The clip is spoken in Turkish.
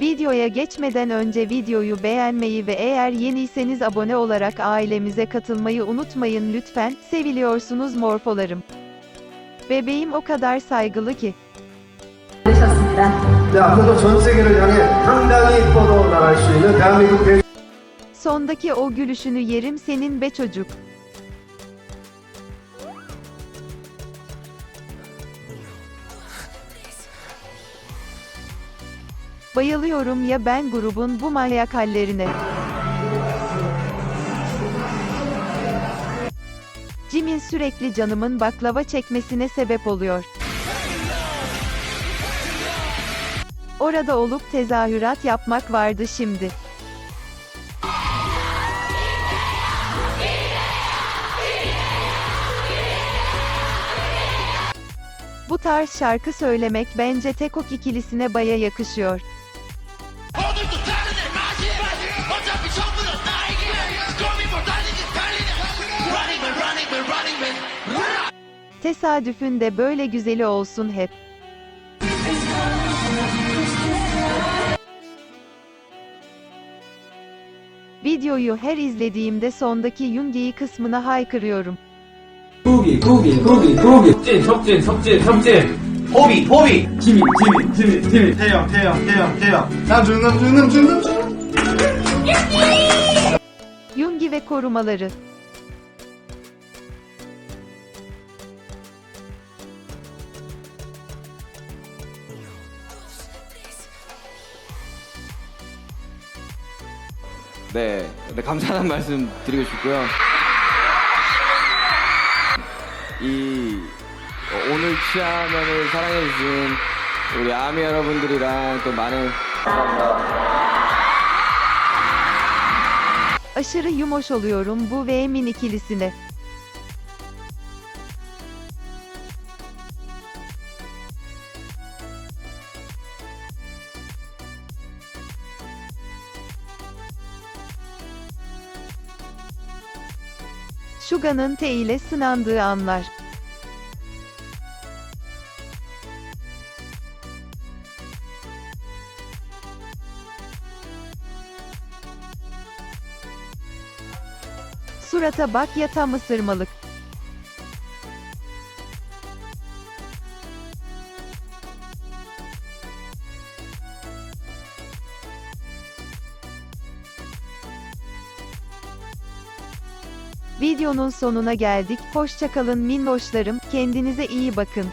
Videoya geçmeden önce videoyu beğenmeyi ve eğer yeniyseniz abone olarak ailemize katılmayı unutmayın lütfen. Seviliyorsunuz morfolarım. Bebeğim o kadar saygılı ki. 되셨습니다. 네, 앞으로도 전 세계를 향해 당당히 뻗어 나갈 수 있는 대한민국 대 Sondaki o gülüşünü yerim senin be çocuk. Bayılıyorum ya ben grubun bu manyak hallerine. Jimin sürekli canımın baklava çekmesine sebep oluyor. Orada olup tezahürat yapmak vardı şimdi. Bu tarz şarkı söylemek bence Tekok ikilisine baya yakışıyor. Tesadüfün de böyle güzeli olsun hep. Videoyu her izlediğimde sondaki Yungi'yi kısmına haykırıyorum. 구기 구기 구기 구기 진 섭진 섭진 섭진 호비 호비 지민 지민 지민 지민 태영 태영 태영 태영 남준 남준 남준 남준 Yungi ve korumaları. 네, 네, 감사하다는 말씀 드리고 싶고요. 이 어, 오늘 취하면을 사랑해주신 우리 아미 여러분들이랑 또 많은 Aşırı yumoş oluyorum bu ve Emin. Shuga'nın T ile sınandığı anlar. Surata bak ya tam ısırmalık. Videonun sonuna geldik. Hoşçakalın minnoşlarım. Kendinize iyi bakın.